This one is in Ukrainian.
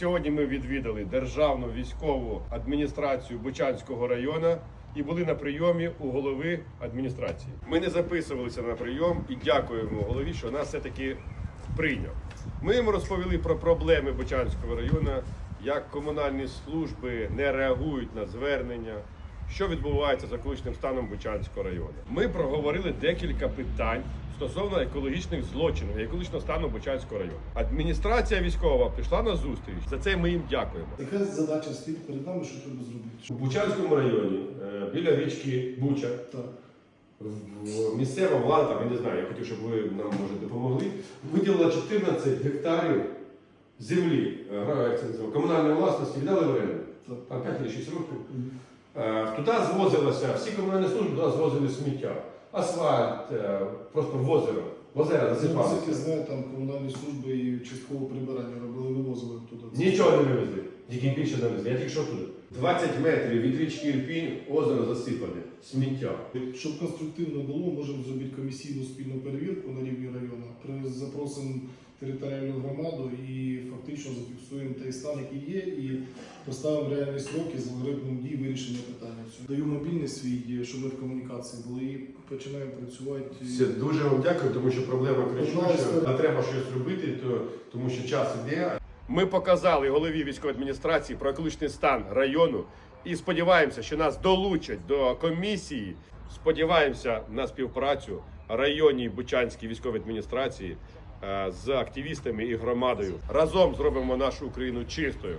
Сьогодні ми відвідали Державну військову адміністрацію Бучанського району і були на прийомі у голови адміністрації. Ми не записувалися на прийом і дякуємо голові, що нас все-таки прийняв. Ми йому розповіли про проблеми Бучанського району, як комунальні служби не реагують на звернення, що відбувається з екологічним станом Бучанського району. Ми проговорили декілька питань стосовно екологічних злочинів і екологічного стану Бучанського району. Адміністрація військова прийшла на зустріч. За це ми їм дякуємо. Яка задача стоїть перед нами, що треба зробити? У Бучанському районі е, біля річки Буча Так. місцева влада, я не знаю, я хотів, щоб ви нам може допомогли, виділила 14 гектарів землі е, комунальної власності, віддали в оренду. Там 5 чи 6 років. Е, Туди звозилося, всі комунальні служби туди звозили сміття. Асфальт, е, просто в озеро. В озера Наскільки засипалися. знаю, там комунальні служби і часткове прибирання робили, вивозили туди. Нічого не вивезли, тільки більше не вивезли. Я тільки що туди. 20 метрів від річки Ірпінь озеро засипане. Сміття. Щоб конструктивно було, можемо зробити комісійну спільну перевірку на рівні району. При- Запросимо територіальну громаду і фактично зафіксуємо той стан, який є, і поставимо реальні сроки з алгоритмом дій. Даю мобільний свій, щоб ми в комунікації були і починаємо працювати. Все, дуже вам дякую, тому що проблема кричуща. Пожалуйста. А треба щось робити, то, тому що час іде. Ми показали голові військової адміністрації про екологічний стан району і сподіваємося, що нас долучать до комісії. Сподіваємося на співпрацю районній Бучанській військовій адміністрації е, з активістами і громадою. Разом зробимо нашу Україну чистою.